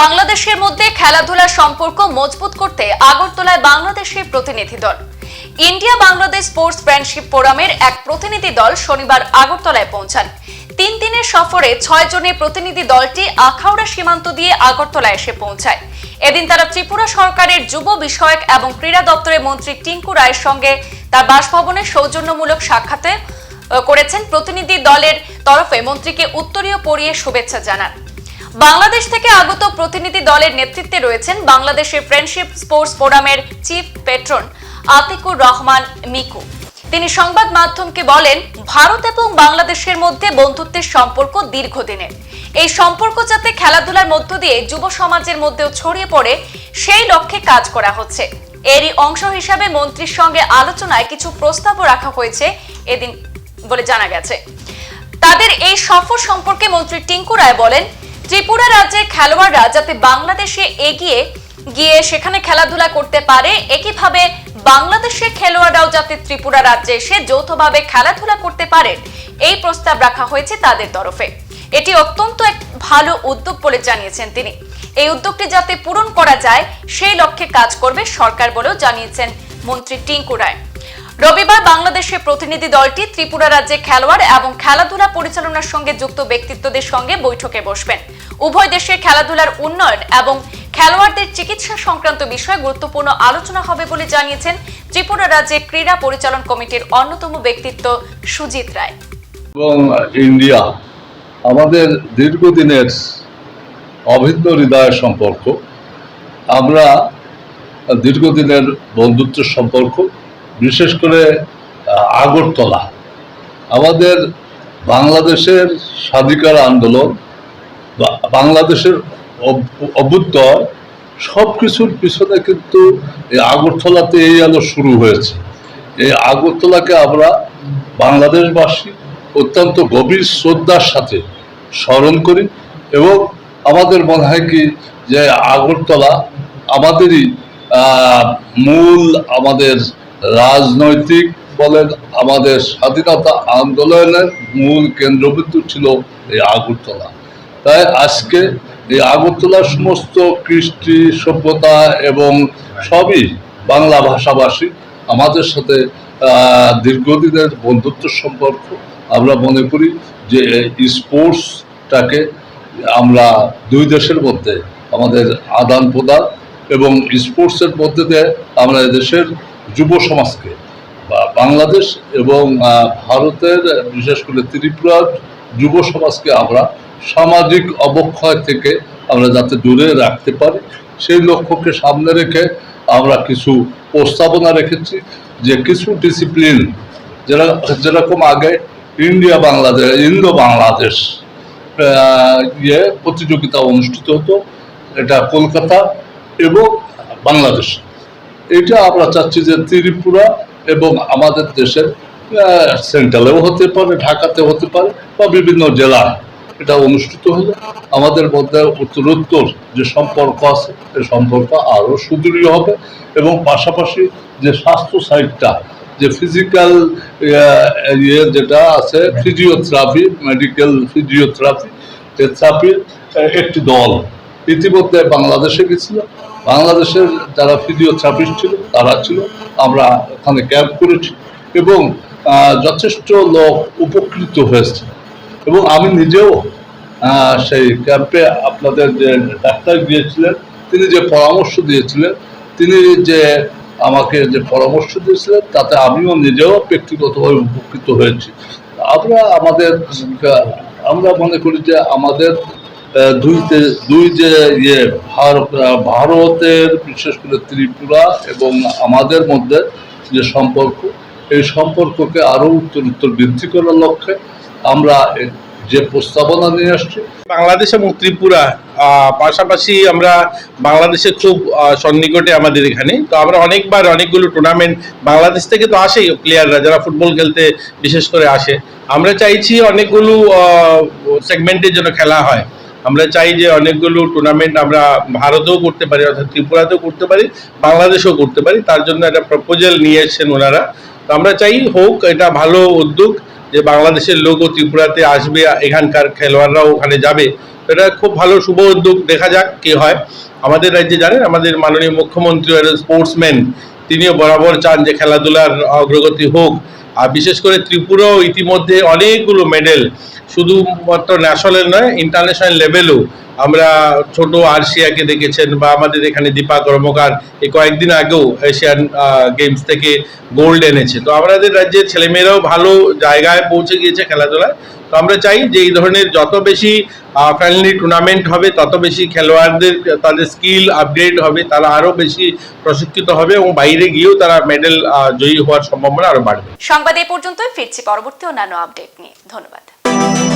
বাংলাদেশের মধ্যে খেলাধুলার সম্পর্ক মজবুত করতে আগরতলায় বাংলাদেশের প্রতিনিধি দল। ইন্ডিয়া বাংলাদেশ স্পোর্টস ফ্রেন্ডশিপ ফোরামের এক প্রতিনিধি দল শনিবার আগরতলায় পৌঁছান। তিন দিনের সফরে ছয় জনের প্রতিনিধি দলটি আখাউড়া সীমান্ত দিয়ে আগরতলায় এসে পৌঁছায়। এদিন তারা ত্রিপুরা সরকারের যুব বিষয়ক এবং ক্রীড়া দপ্তরের মন্ত্রী টিঙ্কু রায়ের সঙ্গে তার বাসভবনে সৌজন্যমূলক সাক্ষাতে করেছেন। প্রতিনিধি দলের তরফে মন্ত্রীকে উত্তরীয় পরিয়ে শুভেচ্ছা জানান। বাংলাদেশ থেকে আগত প্রতিনিধি দলের নেতৃত্বে রয়েছেন বাংলাদেশের ফ্রেন্ডশিপ স্পোর্টস ফোরামের চিফ পেট্রন আতিকুর রহমান মিকু। তিনি সংবাদ মাধ্যমকে বলেন, ভারত এবং বাংলাদেশের মধ্যে বন্ধুত্বের সম্পর্ক দীর্ঘদিনের। এই সম্পর্ক যাতে খেলাধুলার মধ্য দিয়ে যুব সমাজের মধ্যেও ছড়িয়ে পড়ে, সেই লক্ষ্যে কাজ করা হচ্ছে। এরই অংশ হিসাবে মন্ত্রীর সঙ্গে আলোচনায় কিছু প্রস্তাবও রাখা হয়েছে এদিন বলে জানা গেছে। তাদের এই সফর সম্পর্কে মন্ত্রী টিঙ্কু রায় বলেন ত্রিপুরা রাজ্যের খেলোয়াড়রা যাতে বাংলাদেশে এগিয়ে গিয়ে সেখানে খেলাধুলা করতে পারে, একইভাবে বাংলাদেশের খেলোয়াড়রাও যাতে ত্রিপুরা রাজ্যে এসে যৌথভাবে খেলাধুলা করতে পারে, এই প্রস্তাব রাখা হয়েছে তাদের তরফে। এটি অত্যন্ত এক ভালো উদ্যোগ বলে জানিয়েছেন তিনি। এই উদ্যোগটি যাতে পূরণ করা যায়, সেই লক্ষ্যে কাজ করবে সরকার বলেও জানিয়েছেন মন্ত্রী টিঙ্কু রায়। রবিবার বাংলাদেশের প্রতিনিধি দলটি ত্রিপুরা রাজ্যে খেলোয়াড় এবং খেলাধুলা পরিচালনার সঙ্গে যুক্ত ব্যক্তিত্বদের সঙ্গে বৈঠকে বসবেন। উভয় দেশের খেলাধুলার উন্নয়ন এবং খেলোয়াড়দের চিকিৎসা সংক্রান্ত বিষয়ে গুরুত্বপূর্ণ আলোচনা হবে বলে জানিয়েছেন ত্রিপুরা রাজ্যের ক্রীড়া পরিচালন কমিটির অন্যতম ব্যক্তিত্ব সুজিত রায়। এবং ইন্ডিয়া, আমাদের দীর্ঘদিনের অভিন্ন হৃদয়ের সম্পর্ক। আমরা দীর্ঘদিনের বন্ধুত্বের সম্পর্ক। বিশেষ করে আগরতলা। আমাদের বাংলাদেশের স্বাধিকার আন্দোলন বাংলাদেশের অভ- অভ্যুদয় সব কিছুর পিছনে কিন্তু এই আগরতলাতে এই আলো শুরু হয়েছে। এই আগরতলাকে আমরা বাংলাদেশবাসী অত্যন্ত গভীর শ্রদ্ধার সাথে স্মরণ করি এবং আমাদের মনে হয় কি যে আগরতলা আমাদেরই মূল আমাদের রাজনৈতিক বলেন, আমাদের স্বাধীনতা আন্দোলনের মূল কেন্দ্রবিন্দু ছিল এই আগরতলা। তাই আজকে এই আগরতলার সমস্ত কৃষ্টি, সভ্যতা এবং সবই বাংলা ভাষাভাষী, আমাদের সাথে দীর্ঘদিনের বন্ধুত্ব সম্পর্ক। আমরা মনে করি যে স্পোর্টসটাকে আমরা দুই দেশের মধ্যে আমাদের আদান প্রদান এবং স্পোর্টসের মধ্যে দিয়ে আমরা দেশের যুব সমাজকে বা বাংলাদেশ এবং ভারতের, বিশেষ করে ত্রিপুরার যুব সমাজকে আমরা সামাজিক অবক্ষয় থেকে আমরা যাতে দূরে রাখতে পারি, সেই লক্ষ্যকে সামনে রেখে আমরা কিছু প্রস্তাবনা রেখেছি যে কিছু ডিসিপ্লিন যেটা যেরকম আগে ইন্ডিয়া বাংলাদেশ, ইন্দো বাংলাদেশ ইয়ে প্রতিযোগিতা অনুষ্ঠিত হতো, এটা কলকাতা এবং বাংলাদেশ। এটা আমরা চাচ্ছি যে ত্রিপুরা এবং আমাদের দেশের সেন্ট্রালেও হতে পারে ঢাকাতে হতে পারে বা বিভিন্ন জেলায়। এটা অনুষ্ঠিত হলে। আমাদের মধ্যে উত্তরোত্তর যে সম্পর্ক আছে এই সম্পর্ক আরও সুদৃঢ় হবে এবং পাশাপাশি যে স্বাস্থ্য সাইডটা যে ফিজিক্যাল ইয়ে যেটা আছে ফিজিওথেরাপি মেডিকেল ফিজিওথেরাপি থেরাপির একটি দল ইতিমধ্যে বাংলাদেশে গেছিল। বাংলাদেশের যারা ফিজিওথেরাপিস্ট ছিল, তারা ছিল। আমরা ওখানে ক্যাম্প করেছি এবং যথেষ্ট লোক উপকৃত হয়েছে। এবং আমি নিজেও সেই ক্যাম্পে আপনাদের যে ডাক্তার গিয়েছিলেন, তিনি যে পরামর্শ দিয়েছিলেন, তিনি যে আমাকে যে পরামর্শ দিয়েছিলেন, তাতে আমিও নিজেও ব্যক্তিগতভাবে উপকৃত হয়েছি। আমরা আমাদের আমরা মনে করি যে আমাদের আহ, দুই যে ইয়ে ভারতের বিশেষ করে ত্রিপুরা এবং আমাদের মধ্যে যে সম্পর্ক এই সম্পর্ককে আরও উত্তর উত্তর বৃদ্ধি করার লক্ষ্যে আমরা যে প্রস্তাবনা নিয়ে আসছি। বাংলাদেশ এবং ত্রিপুরা পাশাপাশি আমরা বাংলাদেশের খুব সন্নিকটে আমাদের এখানে। তো আমরা অনেকবার অনেকগুলো টুর্নামেন্ট বাংলাদেশ থেকে তো আসেই প্লেয়াররা যারা ফুটবল খেলতে বিশেষ করে আসে। আমরা চাইছি অনেকগুলো সেগমেন্টের জন্য খেলা হয়। আমরা চাই যে অনেকগুলো টুর্নামেন্ট আমরা ভারতেও করতে পারি, অর্থাৎ ত্রিপুরাতেও করতে পারি, বাংলাদেশেও করতে পারি। তার জন্য একটা প্রপোজাল নিয়ে এসছেন ওনারা। তো আমরা চাই হোক, এটা ভালো উদ্যোগ যে বাংলাদেশের লোকও ত্রিপুরাতে আসবে, এখানকার খেলোয়াড়রাও ওখানে যাবে। এটা খুব ভালো, শুভ উদ্যোগ, দেখা যাক কি হয়। আমাদের রাজ্যে জানেন, আমাদের মাননীয় মুখ্যমন্ত্রী স্পোর্টসম্যান তিনিও বরাবর চান যে খেলাধুলার অগ্রগতি হোক। আর বিশেষ করে ত্রিপুরাও ইতিমধ্যে অনেকগুলো মেডেল শুধুমাত্র ন্যাশনাল নয় ইন্টারন্যাশনাল লেভেলও আমরা ছোট আরশিয়াকে দেখেছেন বা আমাদের এখানে দীপা কর্মকার এই কয়েকদিন আগেও এশিয়ান গেমস থেকে গোল্ড এনেছে। তো আমাদের রাজ্যের ছেলেমেয়েরাও ভালো জায়গায় পৌঁছে গিয়েছে খেলাধুলায়। তো আমরা চাই যে এই ধরনের যত বেশি ফ্রেন্ডলি টুর্নামেন্ট হবে, তত বেশি খেলোয়াড়দের, তাদের স্কিল আপগ্রেড হবে, তারা আরও বেশি প্রশিক্ষিত হবে এবং বাইরে গিয়েও তারা মেডেল জয়ী হওয়ার সম্ভাবনা আরও বাড়বে। সংবাদ এ পর্যন্তই, ফিরছি পরবর্তী অন্যান্য আপডেট নিয়ে। ধন্যবাদ। Thank you.